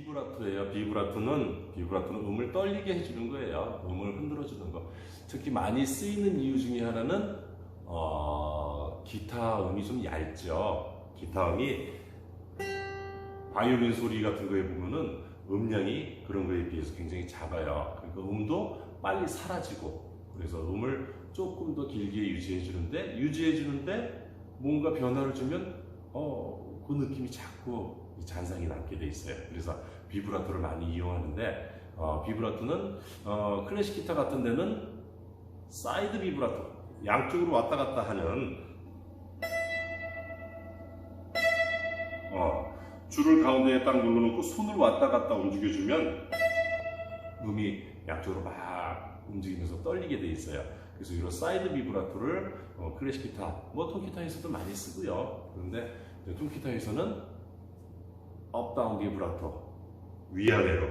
비브라토예요. 비브라토는 비브라토는 음을 떨리게 해주는 거예요. 음을 흔들어 주는 거. 특히 많이 쓰이는 이유 중에 하나는 어, 기타 음이 좀 얇죠. 기타 음이 바이올린 소리 같은 거에 보면은 음량이 그런 거에 비해서 굉장히 작아요. 그러니까 음도 빨리 사라지고 그래서 음을 조금 더 길게 유지해 주는데 유지해 주는데 뭔가 변화를 주면 어, 그 느낌이 자꾸 이 잔상이 남게 돼 있어요. 그래서 비브라토를 많이 이용하는데 어, 비브라토는 어, 클래식 기타 같은 데는 사이드 비브라토 양쪽으로 왔다 갔다 하는 어, 줄을 가운데에 딱 눌러놓고 손을 왔다 갔다 움직여주면 음이 양쪽으로 막 움직이면서 떨리게 돼 있어요. 그래서 이런 사이드 비브라토를 어, 클래식 기타, 뭐 통기타에서도 많이 쓰고요. 그런데 이제 통기타에서는 업다운 비브라토 위아래로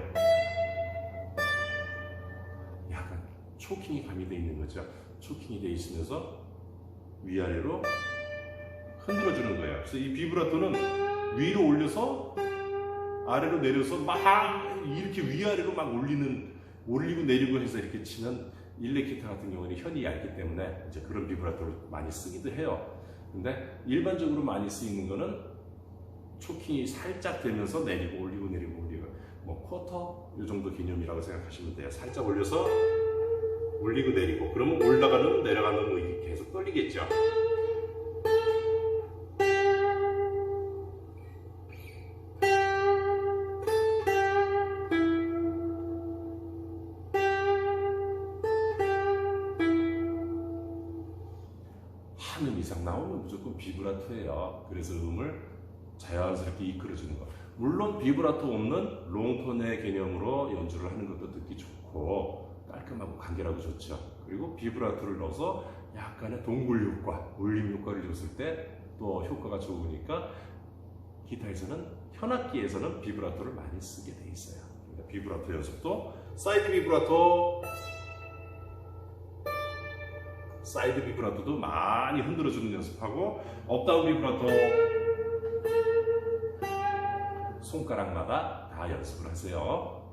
약간 초킹이 가미되어 있는 거죠. 초킹이 되어 있으면서 위아래로 흔들어 주는 거예요. 그래서 이 비브라토는 위로 올려서 아래로 내려서 막 이렇게 위아래로 막 올리는 올리고 내리고 해서 이렇게 치는 일렉 기타 같은 경우는 현이 얇기 때문에 이제 그런 비브라토를 많이 쓰기도 해요. 근데 일반적으로 많이 쓰이는 거는 초킹이 살짝 되면서 내리고 올리고 내리고 올리고 뭐 쿼터 이 정도 개념이라고 생각하시면 돼요. 살짝 올려서 올리고 내리고 그러면 올라가는 내려가는 거 이게 계속 떨리겠죠. 한음 이상 나오면 무조건 비브라토예요. 그래서 음을 자연스럽게 이끌어주는 거. 물론 비브라토 없는 롱톤의 개념으로 연주를 하는 것도 듣기 좋고 깔끔하고 간결하고 좋죠. 그리고 비브라토를 넣어서 약간의 동굴 효과, 울림 효과를 줬을 때 또 효과가 좋으니까 기타에서는 현악기에서는 비브라토를 많이 쓰게 돼 있어요. 그러니까 비브라토 연습도 사이드 비브라토 사이드 비브라토도 많이 흔들어 주는 연습하고 업다운 비브라토 손가락마다 다 연습을 하세요.